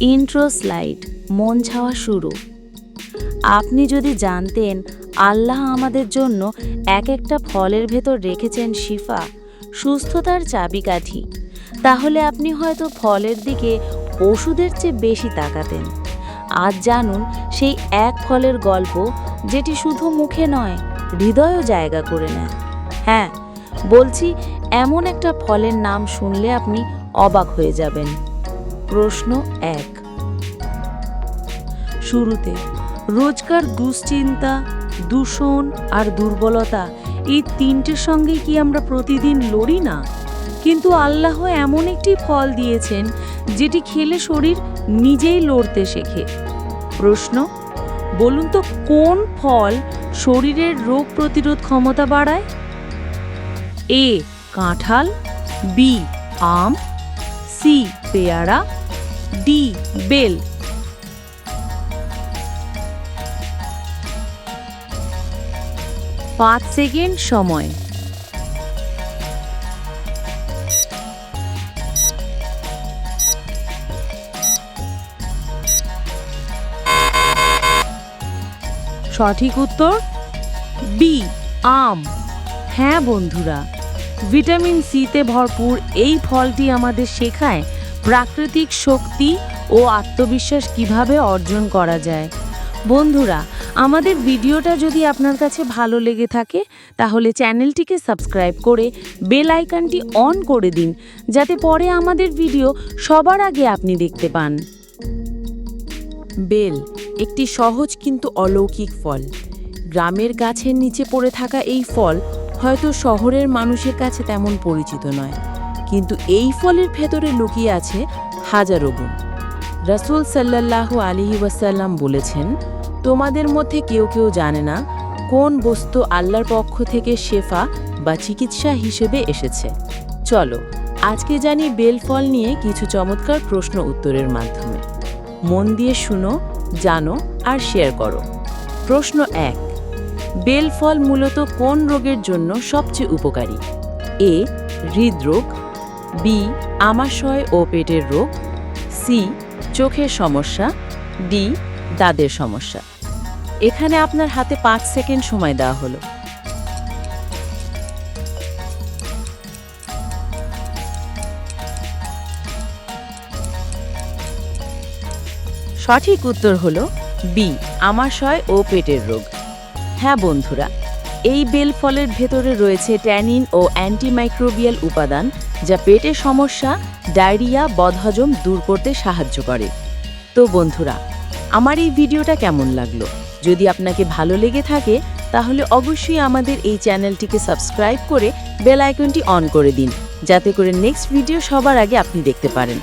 Intro slide, মন ছাওয়া শুরু। আপনি যদি জানতেন আল্লাহ আমাদের জন্য এক একটা ফলের ভেতর রেখেছেন শিফা, সুস্থতার চাবিকাঠি, তাহলে আপনি হয়তো ফলের দিকে ওষুধের চেয়ে বেশি তাকাতেন। আজ জানুন সেই এক ফলের গল্প যেটি শুধু মুখে নয়, হৃদয়ও জায়গা করে নেয়। হ্যাঁ বলছি এমন একটা ফলের নাম শুনলে আপনি অবাক হয়ে যাবেন। প্রশ্ন এক। শুরুতে, রোজকার দুশ্চিন্তা, দূষণ আর দুর্বলতা, এই তিনটের সঙ্গে কি আমরা প্রতিদিন লড়ি না? কিন্তু আল্লাহ এমন একটি ফল দিয়েছেন, যেটি খেলে শরীর নিজেই লড়তে শেখে। প্রশ্ন, বলুন তো কোন ফল শরীরের রোগ প্রতিরোধ ক্ষমতা বাড়ায়? এ, কাঁঠাল, বি, আম, সি, পেয়ারা ডি, বেল। পাঁচ সেকেন্ড সময়। সঠিক উত্তর, বি, আম। হ্যাঁ বন্ধুরা, ভিটামিন সিতে ভরপুর এই ফলটি আমাদের শেখায় প্রাকৃতিক শক্তি ও আত্মবিশ্বাস কীভাবে অর্জন করা যায়? বন্ধুরা, আমাদের ভিডিওটা যদি আপনার কাছে ভালো লেগে থাকে, তাহলে চ্যানেলটিকে সাবস্ক্রাইব করে বেল আইকনটি অন করে দিন, যাতে পরে আমাদের ভিডিও সবার আগে আপনি দেখতে পান। বেল, একটি সহজ কিন্তু অলৌকিক ফল। গ্রামের গাছের নিচে পড়ে থাকা এই ফল হয়তো শহরের মানুষের কাছে তেমন পরিচিত নয়। কিন্তু এই ফলের ভেতরে লুকিয়ে আছে হাজারো গুণ। রাসূল সাল্লাল্লাহু আলিহি ওয়াসাল্লাম বলেছেন, তোমাদের মধ্যে কেউ কেউ জানে না কোন বস্তু আল্লাহর পক্ষ থেকে শেফা বা চিকিৎসা হিসেবে এসেছে। চলো, আজকে জানি বেল ফল নিয়ে কিছু চমৎকার প্রশ্ন উত্তরের মাধ্যমে। মন দিয়ে শুনো, জানো আর শেয়ার করো। প্রশ্ন এক, বেল ফল মূলত কোন রোগের জন্য সবচেয়ে উপকারী? এ, হৃদরোগ বি আমাশয় ও পেটের রোগ। সি চোখের সমস্যা। ডি দাঁতের সমস্যা। এখানে আপনার হাতে পাঁচ সেকেন্ড সময় দেওয়া হলো। সঠিক উত্তর হলো বি আমাশয় ও পেটের রোগ। হ্যাঁ বন্ধুরা, এই বেল ফলের ভেতরে রয়েছে ট্যানিন ও অ্যান্টিমাইক্রোবিয়াল উপাদান। যা পেটের সমস্যা, ডায়রিয়া, বদহজম দূর করতে সাহায্য করে। তো বন্ধুরা, আমার এই ভিডিওটা কেমন লাগল? যদি আপনাকে ভালো লেগে থাকে, তাহলে অবশ্যই আমাদের এই চ্যানেলটিকে সাবস্ক্রাইব করে বেল আইকনটি অন করে দিন, যাতে করে নেক্সট ভিডিও সবার আগে আপনি দেখতে পারেন।